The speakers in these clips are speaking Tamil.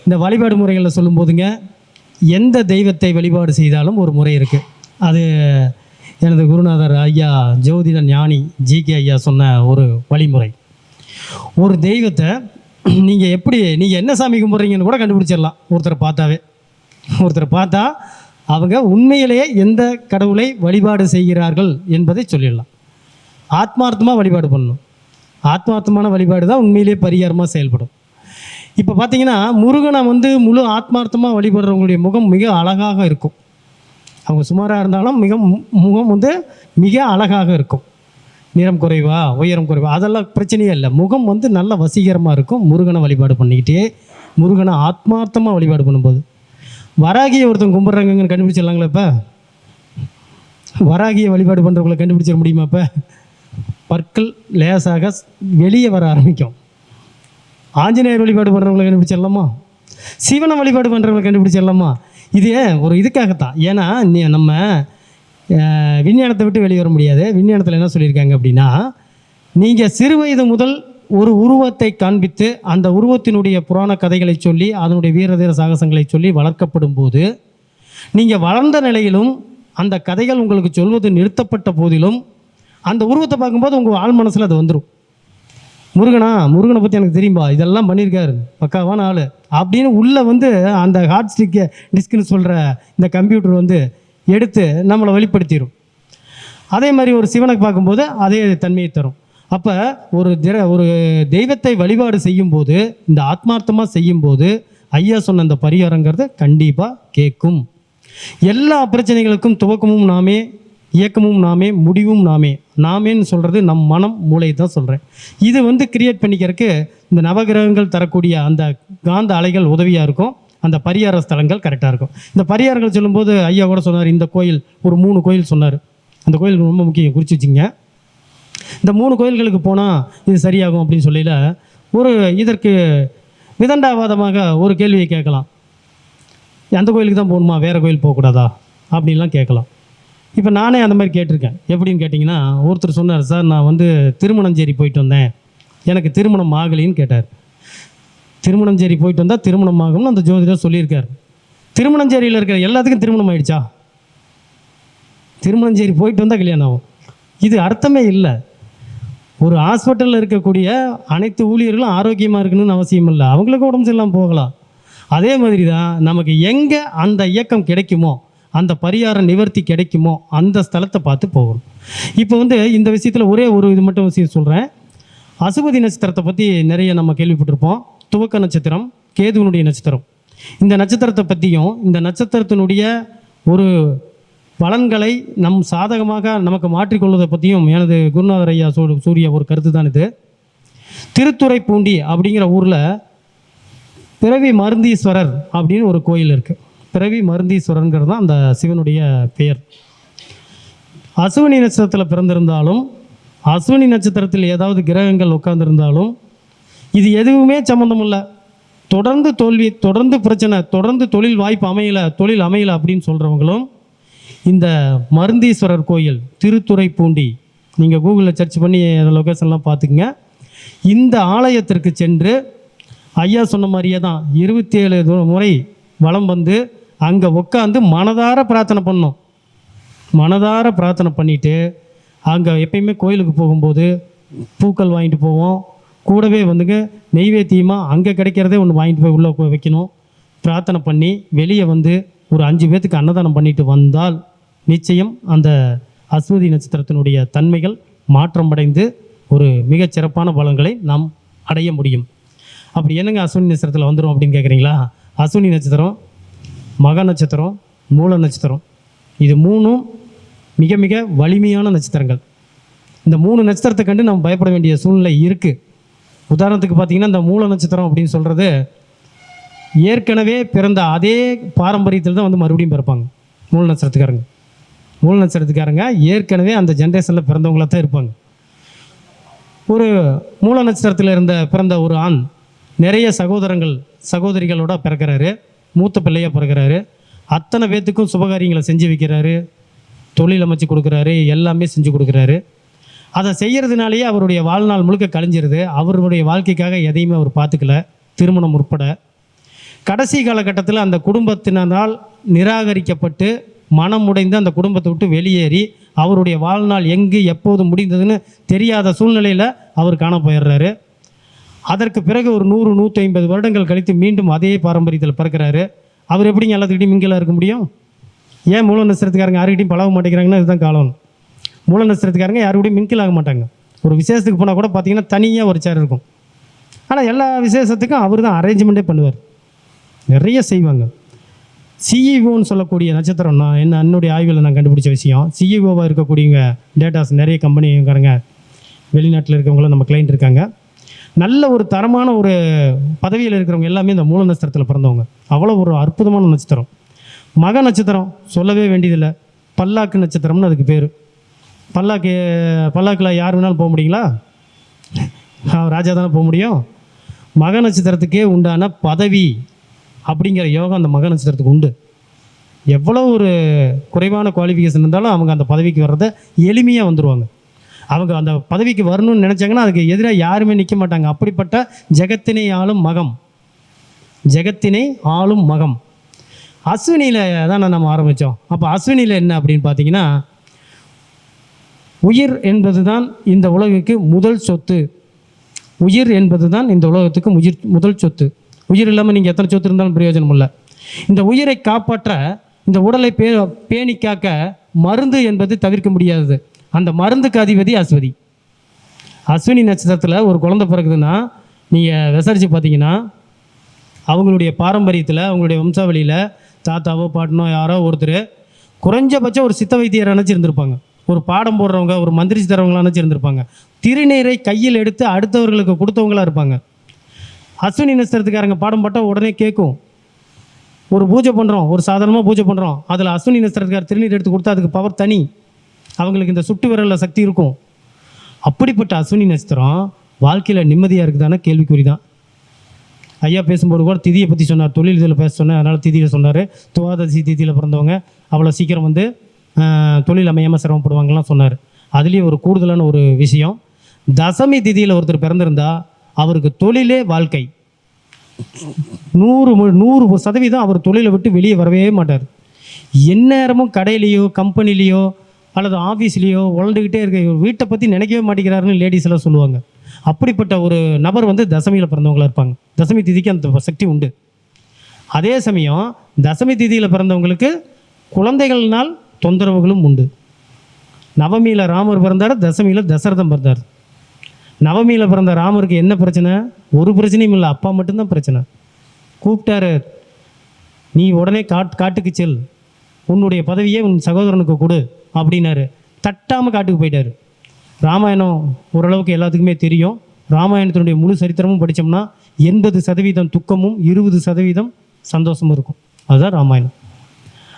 இந்த வழிபாடு முறைகளில் சொல்லும்போதுங்க எந்த தெய்வத்தை வழிபாடு செய்தாலும் ஒரு முறை இருக்குது அது எனது குருநாதர் ஐயா ஜோதிட ஞானி ஜி கே ஐயா சொன்ன ஒரு வழிமுறை. ஒரு தெய்வத்தை நீங்கள் எப்படி நீங்கள் என்ன சாமி கும்பிட்றீங்கன்னு கூட கண்டுபிடிச்சிடலாம். ஒருத்தரை பார்த்தாவே. ஒருத்தரை பார்த்தா அவங்க உண்மையிலேயே எந்த கடவுளை வழிபாடு செய்கிறார்கள் என்பதை சொல்லிடலாம். ஆத்மார்த்தமாக வழிபாடு பண்ணணும். ஆத்மார்த்தமான வழிபாடு தான் உண்மையிலேயே பரிகாரமாக செயல்படும். இப்போ பார்த்தீங்கன்னா முருகனை வந்து முழு ஆத்மார்த்தமாக வழிபடுறவங்களுடைய முகம் மிக அழகாக இருக்கும். அவங்க சுமாராக இருந்தாலும் மிக முகம் வந்து மிக அழகாக இருக்கும். நிறம் குறைவா உயரம் குறைவா அதெல்லாம் பிரச்சனையே இல்லை. முகம் வந்து நல்ல வசீகரமாக இருக்கும். முருகனை வழிபாடு பண்ணிக்கிட்டே முருகனை ஆத்மார்த்தமாக வழிபாடு பண்ணும்போது. வராகியை ஒருத்தன் கும்பிட்றாங்கன்னு கண்டுபிடிச்சிடலாங்களா இப்போ? வராகியை வழிபாடு பண்ணுறவங்களை கண்டுபிடிச்சிட முடியுமா இப்போ? பற்கள் லேசாக வெளியே வர ஆரம்பிக்கும். ஆஞ்சநேயர் வழிபாடு பண்ணுறவங்களை கண்டுபிடிச்சிடலாமா சிவனை வழிபாடு பண்ணுறவங்களை கண்டுபிடிச்சிடலாமா இது ஒரு இதுக்காகத்தான்? ஏன்னா நீ- நம்ம விஞ்ஞானத்தை விட்டு வெளியே வர முடியாது. விஞ்ஞானத்தில் என்ன சொல்லியிருக்காங்க அப்படின்னா நீங்கள் சிறு வயது முதல் ஒரு உருவத்தை காண்பித்து அந்த உருவத்தினுடைய புராண கதைகளை சொல்லி அதனுடைய வீரதீர சாகசங்களை சொல்லி வளர்க்கப்படும் போது நீங்கள் வளர்ந்த நிலையிலும் அந்த கதைகள் உங்களுக்கு சொல்வது நிறுத்தப்பட்ட போதிலும் அந்த உருவத்தை பார்க்கும்போது உங்கள் ஆள் மனசில் அது வந்துடும் முருகனா முருகனை பற்றி எனக்கு தெரியும்பா. இதெல்லாம் பண்ணியிருக்காரு பக்காவான ஆள். அப்படின்னு உள்ளே வந்து அந்த ஹார்ட் ஸ்டிக்கை டிஸ்க்னு சொல்கிற இந்த கம்ப்யூட்டர் வந்து எடுத்து நம்மளை வெளிப்படுத்திடும் அதே மாதிரி ஒரு சிவனை பார்க்கும்போது அதே தன்மையை தரும். அப்போ ஒரு திர ஒரு தெய்வத்தை வழிபாடு செய்யும்போது இந்த ஆத்மார்த்தமாக செய்யும்போது ஐயா சொன்ன அந்த பரிகாரங்கிறது கண்டிப்பாக கேட்கும். எல்லா பிரச்சனைகளுக்கும் துவக்கமும் நாமே இயக்கமும் நாமே முடிவும் நாமே. நாமேன்னு சொல்கிறது நம் மனம் மூளை தான் சொல்கிறேன் இது வந்து கிரியேட் பண்ணிக்கிறதுக்கு இந்த நவகிரகங்கள் தரக்கூடிய அந்த காந்த அலைகள் உதவியாக இருக்கும். அந்த பரிகார ஸ்தலங்கள் கரெக்டாக இருக்கும். இந்த பரிகாரங்கள் சொல்லும்போது ஐயா கூட சொன்னார் இந்த கோயில் ஒரு மூணு கோயில் சொன்னார். அந்த கோயில் ரொம்ப முக்கியம் குறித்து வச்சிங்க. இந்த மூணு கோயில்களுக்கு போனால் இது சரியாகும் அப்படின்னு சொல்லியில் ஒரு இதற்கு விதண்டாவாதமாக ஒரு கேள்வியை கேட்கலாம். அந்த கோயிலுக்கு தான் போகணுமா? வேறு கோயில் போகக்கூடாதா? அப்படின்லாம் கேட்கலாம். இப்போ நானே அந்த மாதிரி கேட்டிருக்கேன். எப்படின்னு கேட்டிங்கன்னா ஒருத்தர் சொன்னார் சார் நான் வந்து திருமணஞ்சேரி போயிட்டு வந்தேன். எனக்கு திருமணம் ஆகலின்னு கேட்டார். திருமணஞ்சேரி போயிட்டு வந்தால் திருமணம் ஆகும்னு அந்த ஜோதிடர் சொல்லியிருக்கார். திருமணஞ்சேரியில் இருக்கிற எல்லாத்துக்கும் திருமணம் ஆயிடுச்சா? திருமணஞ்சேரி போயிட்டு வந்தால் கல்யாணம் ஆகும். இது அர்த்தமே இல்லை. ஒரு ஹாஸ்பிட்டலில் இருக்கக்கூடிய அனைத்து ஊழியர்களும் ஆரோக்கியமாக இருக்கணும்னு அவசியம் இல்லை. அவங்களுக்கு உடம்பு சரியில்லாமல் போகலாம். அதே மாதிரி தான் நமக்கு எங்கே அந்த இயக்கம் கிடைக்குமோ அந்த பரிகார நிவர்த்தி கிடைக்குமோ அந்த ஸ்தலத்தை பார்த்து போகணும். இப்போ வந்து இந்த விஷயத்தில் ஒரே ஒரு இது மட்டும் விஷயம் சொல்கிறேன் அசுபதி நட்சத்திரத்தை பற்றி நிறைய நம்ம கேள்விப்பட்டிருப்போம். துவக்க நட்சத்திரம் கேதுவனுடைய நட்சத்திரம். இந்த நட்சத்திரத்தை பற்றியும் இந்த நட்சத்திரத்தினுடைய ஒரு பலன்களை நம் சாதகமாக நமக்கு மாற்றிக்கொள்வதை பற்றியும் எனது குருநாதர் ஐயா சூ சூரிய ஒரு கருத்து தான் இது. திருத்துறைப்பூண்டி அப்படிங்கிற ஊரில் பிறவி மருந்தீஸ்வரர் அப்படின்னு ஒரு கோயில் இருக்குது பிறவி மருந்தீஸ்வரருங்கிறது தான் அந்த சிவனுடைய பெயர். அசுவினி நட்சத்திரத்தில் பிறந்திருந்தாலும் அசுவினி நட்சத்திரத்தில் ஏதாவது கிரகங்கள் உட்கார்ந்திருந்தாலும் இது எதுவுமே சம்மந்தம் இல்லை தொடர்ந்து தோல்வி தொடர்ந்து பிரச்சனை தொடர்ந்து தொழில் வாய்ப்பு அமையலை தொழில் அமையலை அப்படின்னு சொல்கிறவங்களும் இந்த மருந்தீஸ்வரர் கோயில் திருத்துறைப்பூண்டி நீங்கள் கூகுளில் சர்ச் பண்ணி அந்த லொக்கேஷன்லாம் பார்த்துக்குங்க. இந்த ஆலயத்திற்கு சென்று ஐயா சொன்ன மாதிரியே தான் இருபத்தி ஏழு முறை வலம் வந்து அங்கே உட்காந்து மனதார பிரார்த்தனை பண்ணோம் மனதார பிரார்த்தனை பண்ணிவிட்டு அங்கே எப்பயுமே கோயிலுக்கு போகும்போது பூக்கள் வாங்கிட்டு போவோம். கூடவே வந்துங்க நெய்வேத்தியமாக அங்கே கிடைக்கிறதே ஒன்று வாங்கிட்டு போய் உள்ளே வைக்கணும். பிரார்த்தனை பண்ணி வெளியே வந்து ஒரு அஞ்சு பேர்த்துக்கு அன்னதானம் பண்ணிட்டு வந்தால் நிச்சயம் அந்த அஸ்வதி நட்சத்திரத்தினுடைய தன்மைகள் மாற்றமடைந்து ஒரு மிகச் சிறப்பான பலன்களை நாம் அடைய முடியும். அப்படி என்னங்க அஸ்வினி நட்சத்திரத்தில் வந்துடும் அப்படின்னு கேட்குறீங்களா அஸ்வினி நட்சத்திரம் மக நட்சத்திரம் மூல நட்சத்திரம். இது மூணும் மிக மிக வலிமையான நட்சத்திரங்கள். இந்த மூணு நட்சத்திரத்தை கண்டு நம்ம பயப்பட வேண்டிய சூழ்நிலை இருக்குது உதாரணத்துக்கு பார்த்தீங்கன்னா இந்த மூல நட்சத்திரம் அப்படின்னு சொல்கிறது ஏற்கனவே பிறந்த அதே பாரம்பரியத்தில் தான் வந்து மறுபடியும் பிறப்பாங்க. மூல நட்சத்திரத்துக்காரங்க. மூல நட்சத்திரத்துக்காரங்க ஏற்கனவே அந்த ஜென்ரேஷனில் பிறந்தவங்களா தான் இருப்பாங்க. ஒரு மூல நட்சத்திரத்தில் இருந்த பிறந்த ஒரு ஆண் நிறைய சகோதரங்கள் சகோதரிகளோட பிறக்கிறாரு. மூத்த பிள்ளையாக பிறகுறாரு அத்தனை பேர்த்துக்கும் சுபகாரியங்களை செஞ்சு வைக்கிறாரு. தொழில் அமைச்சு கொடுக்குறாரு. எல்லாமே செஞ்சு கொடுக்குறாரு. அதை செய்கிறதுனாலேயே அவருடைய வாழ்நாள் முழுக்க கழிஞ்சிருது. அவருடைய வாழ்க்கைக்காக எதையுமே அவர் பார்த்துக்கல. திருமணம் உட்பட. கடைசி காலகட்டத்தில் அந்த குடும்பத்தினரால் நிராகரிக்கப்பட்டு மனம் உடைந்து அந்த குடும்பத்தை விட்டு வெளியேறி அவருடைய வாழ்நாள் எங்கு எப்போது முடிந்ததுன்னு தெரியாத சூழ்நிலையில் அவர் காண போயிடுறாரு அதற்கு பிறகு ஒரு நூறு நூற்றி ஐம்பது வருடங்கள் கழித்து மீண்டும் அதே பாரம்பரியத்தில் பிறக்கிறாரு. அவர் எப்படிங்க எல்லாத்துக்கிட்டையும் மிங்கிலாக இருக்க முடியும்? ஏன் மூல நட்சத்திரத்துக்காரங்க யாருக்கிட்டையும் பழக மாட்டேங்கிறாங்கன்னா இதுதான் காலம். மூல நட்சத்திரத்துக்காரங்க யாருக்கிட்டையும் மிங்கில் ஆக மாட்டாங்க. ஒரு விசேஷத்துக்கு போனால் கூட பார்த்தீங்கன்னா தனியாக ஒரு சேர் இருக்கும். ஆனால் எல்லா விசேஷத்துக்கும் அவர் தான் அரேஞ்ச்மெண்ட்டே பண்ணுவார். நிறைய செய்வாங்க. சிஇஓன்னு சொல்லக்கூடிய நட்சத்திரம் நான் என்ன என்னுடைய ஆய்வில் நான் கண்டுபிடிச்ச விஷயம். சிஇஓவாக இருக்கக்கூடியவங்க டேட்டாஸ் நிறைய கம்பெனிக்காரங்க வெளிநாட்டில் இருக்கவங்களும் நம்ம கிளைண்ட் இருக்காங்க. நல்ல ஒரு தரமான ஒரு பதவியில் இருக்கிறவங்க எல்லாமே இந்த மூல நட்சத்திரத்தில் பிறந்தவங்க. அவ்வளோ ஒரு அற்புதமான நட்சத்திரம். மக நட்சத்திரம் சொல்லவே வேண்டியதில்லை. பல்லாக்கு நட்சத்திரம்னு அதுக்கு பேர். பல்லாக்கு பல்லாக்கில் யார் வேணாலும் போக முடியுங்களா? ராஜா தானே போக முடியும்? மக நட்சத்திரத்துக்கே உண்டான பதவி அப்படிங்கிற யோகம் அந்த மக நட்சத்திரத்துக்கு உண்டு. எவ்வளோ ஒரு குறைவான குவாலிஃபிகேஷன் இருந்தாலும் அவங்க அந்த பதவிக்கு வர்றத எளிமையாக வந்துடுவாங்க அவங்க அந்த பதவிக்கு வரணும்னு நினச்சாங்கன்னா அதுக்கு எதிராக யாருமே நிற்க மாட்டாங்க. அப்படிப்பட்ட ஜெகத்தினை ஆளும் மகம். ஜெகத்தினை ஆளும் மகம். அஸ்வினியில் தான் நம்ம ஆரம்பித்தோம் அப்போ அஸ்வினியில் என்ன அப்படின்னு பார்த்தீங்கன்னா உயிர் என்பது தான் இந்த உலகுக்கு முதல் சொத்து. உயிர் என்பது தான் இந்த உலகத்துக்கு உயிர் முதல் சொத்து. உயிர் இல்லாமல் நீங்கள் எத்தனை சொத்து இருந்தாலும் பிரயோஜனம் இல்லை. இந்த உயிரை காப்பாற்ற இந்த உடலை பே பேணி காக்க மருந்து என்பது தவிர்க்க முடியாதது. அந்த மருந்துக்கு அதிபதி அஸ்வதி. அஸ்வினி நட்சத்திரத்தில் ஒரு குழந்தை பிறகுதுன்னா நீங்கள் விசாரித்து பார்த்தீங்கன்னா அவங்களுடைய பாரம்பரியத்தில் அவங்களுடைய வம்சாவளியில் தாத்தாவோ பாட்டனோ யாரோ ஒருத்தர் குறைஞ்சபட்சம் ஒரு சித்த வைத்தியர் நினச்சிருந்துருப்பாங்க. ஒரு பாடம் போடுறவங்க ஒரு மந்திரிச்சு தரவங்களாம் நினச்சிருந்துருப்பாங்க. திருநீரை கையில் எடுத்து அடுத்தவர்களுக்கு கொடுத்தவங்களா இருப்பாங்க. அஸ்வினி நட்சத்திரத்துக்காரங்க பாடம் போட்டால் உடனே கேட்கும். ஒரு பூஜை பண்ணுறோம் ஒரு சாதாரணமாக பூஜை பண்ணுறோம் அதில் அஸ்வினி நட்சத்திரத்துக்கார திருநீர் எடுத்து கொடுத்தா அதுக்கு பவர் தனி. அவங்களுக்கு இந்த சுட்டு விரலில் சக்தி இருக்கும். அப்படிப்பட்ட அஸ்வினி நட்சத்திரம் வாழ்க்கையில் நிம்மதியாக இருக்குதான கேள்விக்குறி தான் ஐயா பேசும்போது கூட திதியை பற்றி சொன்னார் தொழில் இதில் பேச சொன்னேன் அதனால் திதியில் சொன்னார். துவாதசி திதியில் பிறந்தவங்க அவ்வளோ சீக்கிரம் வந்து தொழில் அமையாமல் சிரமப்படுவாங்கலாம் சொன்னார். அதுலேயும் ஒரு கூடுதலான ஒரு விஷயம் தசமி திதியில் ஒருத்தர் பிறந்திருந்தா அவருக்கு தொழிலே வாழ்க்கை. நூறு மு- நூறு சதவீதம் அவர் தொழிலை விட்டு வெளியே வரவே மாட்டார். எந்நேரமும் கடையிலையோ கம்பெனிலேயோ அல்லது ஆஃபீஸ்லேயோ உழண்டுக்கிட்டே இருக்க இவர் வீட்டை பற்றி நினைக்கவே மாட்டேங்கிறாருன்னு லேடிஸ் எல்லாம் சொல்லுவாங்க. அப்படிப்பட்ட ஒரு நபர் வந்து தசமியில் பிறந்தவங்களா இருப்பாங்க. தசமி திதிக்கு அந்த சக்தி உண்டு. அதே சமயம் தசமி திதியில் பிறந்தவங்களுக்கு குழந்தைகள்னால் தொந்தரவுகளும் உண்டு. நவமியில் ராமர் பிறந்தார் தசமியில் தசரதம் பிறந்தார். நவமியில் பிறந்த ராமருக்கு என்ன பிரச்சனை? ஒரு பிரச்சனையும் இல்லை அப்பா மட்டும்தான் பிரச்சனை. கூப்பிட்டாரு நீ உடனே காட் காட்டுக்கு செல். உன்னுடைய பதவியை உன் சகோதரனுக்கு கொடு அப்படின்னாரு. தட்டாமல் காட்டுக்கு போயிட்டார். ராமாயணம் ஓரளவுக்கு எல்லாத்துக்குமே தெரியும். ராமாயணத்தினுடைய முழு சரித்திரமும் படித்தோம்னா எண்பது சதவீதம் துக்கமும் இருபது சதவீதம் சந்தோஷமும் இருக்கும். அதுதான் ராமாயணம்.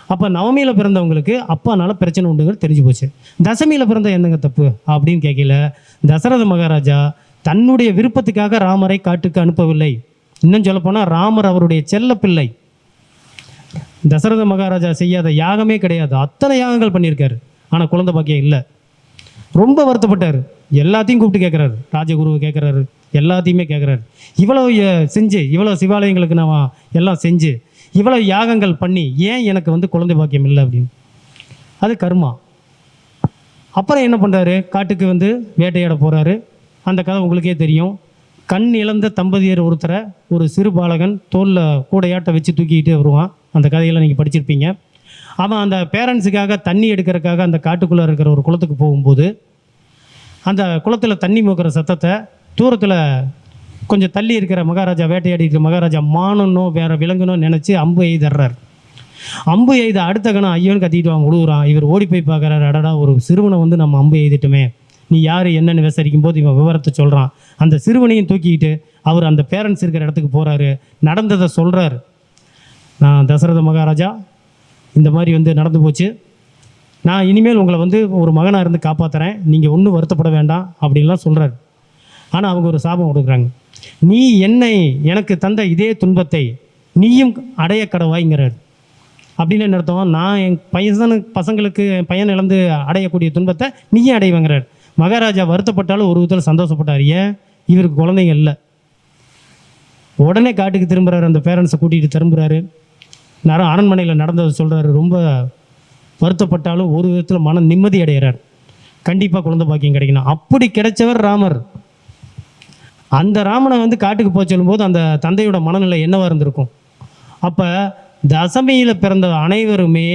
அப்போ நவமியில் பிறந்தவங்களுக்கு அப்பானால பிரச்சனை உண்டுங்கிறது தெரிஞ்சு போச்சு. தசமியில் பிறந்த என்னங்க தப்பு அப்படின்னு கேட்கல தசரத மகாராஜா தன்னுடைய விருப்பத்துக்காக ராமரை காட்டுக்கு அனுப்பவில்லை. இன்னும் சொல்லப்போனால் ராமர் அவருடைய செல்ல பிள்ளை. தசரத மகாராஜா செய்யாத யாகமே கிடையாது. அத்தனை யாகங்கள் பண்ணியிருக்காரு. ஆனால் குழந்தை பாக்கியம் இல்லை. ரொம்ப வருத்தப்பட்டார். எல்லாத்தையும் கூப்பிட்டு கேட்குறாரு ராஜகுருவை கேட்குறாரு எல்லாத்தையுமே கேட்குறாரு இவ்வளோ செஞ்சு இவ்வளோ சிவாலயங்களுக்கு நான் எல்லாம் செஞ்சு இவ்வளோ யாகங்கள் பண்ணி ஏன் எனக்கு வந்து குழந்தை பாக்கியம் இல்லை அப்படின்னு. அது கர்மா. அப்புறம் என்ன பண்ணுறாரு காட்டுக்கு வந்து வேட்டையாட போகிறாரு அந்த கதை உங்களுக்கே தெரியும். கண் இழந்த தம்பதியர் ஒருத்தரை ஒரு சிறு பாலகன் தோலில் கூடையாட்டை வச்சு தூக்கிக்கிட்டு வருவான். அந்த கதையில் நீங்கள் படிச்சிருப்பீங்க. அவன் அந்த பேரண்ட்ஸுக்காக தண்ணி எடுக்கிறதுக்காக அந்த காட்டுக்குள்ளே இருக்கிற ஒரு குளத்துக்கு போகும்போது அந்த குளத்தில் தண்ணி மூக்கிற சத்தத்தை தூரத்தில் கொஞ்சம் தள்ளி இருக்கிற மகாராஜா வேட்டையாடி இருக்கிற மகாராஜா மானனோ வேற விலங்குனோ நினச்சி அம்பு எய்தர்றார் அம்பு எய்த அடுத்த கணம் ஐயோன்னு கத்திட்டு அவன் விழுவுறான் இவர் ஓடி போய் பார்க்குறாரு. அடடா ஒரு சிறுவனை வந்து நம்ம அம்பு எய்திட்டுமே. நீ யார் என்னன்னு விசாரிக்கும் போது இவன் விவரத்தை சொல்கிறான் அந்த சிறுவனையும் தூக்கிக்கிட்டு அவர் அந்த பேரண்ட்ஸ் இருக்கிற இடத்துக்கு போகிறாரு நடந்ததை சொல்கிறார் நான் தசரத மகாராஜா இந்த மாதிரி வந்து நடந்து போச்சு. நான் இனிமேல் உங்களை வந்து ஒரு மகனாக இருந்து காப்பாற்றுறேன் நீங்கள் ஒன்றும் வருத்தப்பட வேண்டாம் அப்படின்லாம் சொல்கிறார் ஆனால் அவங்க ஒரு சாபம் கொடுக்குறாங்க. நீ என்னை எனக்கு தந்த இதே துன்பத்தை நீயும் அடைய கடவாய்ங்கிறார். அப்படின்னு என்ன அர்த்தம்? நான் என் பையன் பசங்களுக்கு என் பையன் இழந்து அடையக்கூடிய துன்பத்தை நீயும் அடைவங்கிறார். மகாராஜா வருத்தப்பட்டாலும் ஒரு விதத்தில் சந்தோஷப்பட்டார். ஏன்? இவருக்கு குழந்தைங்க இல்லை. உடனே காட்டுக்கு திரும்புகிறாரு அந்த பேரண்ட்ஸை கூட்டிகிட்டு திரும்புறாரு. நேரம் அரண்மனையில் நடந்ததை சொல்கிறாரு ரொம்ப வருத்தப்பட்டாலும் ஒரு விதத்தில் மன நிம்மதி அடைகிறார். கண்டிப்பாக குழந்தை பாக்கியம் கிடைக்கணும். அப்படி கிடைச்சவர் ராமர். அந்த ராமனை வந்து காட்டுக்கு போக சொல்லும்போது அந்த தந்தையோட மனநிலை என்னவாக இருந்திருக்கும்? அப்போ தசமியில் பிறந்த அனைவருமே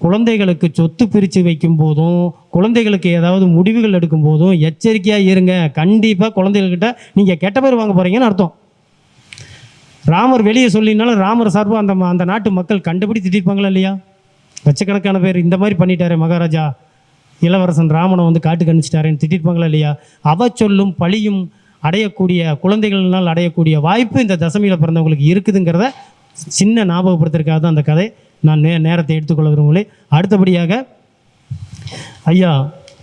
குழந்தைகளுக்கு சொத்து பிரித்து வைக்கும் போதும் குழந்தைகளுக்கு ஏதாவது முடிவுகள் எடுக்கும் போதும் எச்சரிக்கையாக இருங்க. கண்டிப்பாக குழந்தைகள்கிட்ட நீங்கள் கெட்ட பேர் வாங்க போகிறீங்கன்னு அர்த்தம். ராமர் வெளியே சொல்லினாலும் ராமர் சார்பாக அந்த அந்த நாட்டு மக்கள் கண்டுபிடி திட்டிருப்பாங்களா இல்லையா? லட்சக்கணக்கான பேர் இந்த மாதிரி பண்ணிட்டாரே மகாராஜா. இளவரசன் ராமனை வந்து காட்டுக்கு அனுப்பிச்சிட்டாரேன்னு திட்டிருப்பாங்களா இல்லையா? அவ சொல்லும் பழியும் அடையக்கூடிய குழந்தைகள்னால் அடையக்கூடிய வாய்ப்பு இந்த தசமியில் பிறந்தவங்களுக்கு இருக்குதுங்கிறத சின்ன ஞாபகப்படுத்திருக்காக தான் அந்த கதை நான் நே நேரத்தை எடுத்துக்கொள்ள விரும்பலை அடுத்தபடியாக ஐயா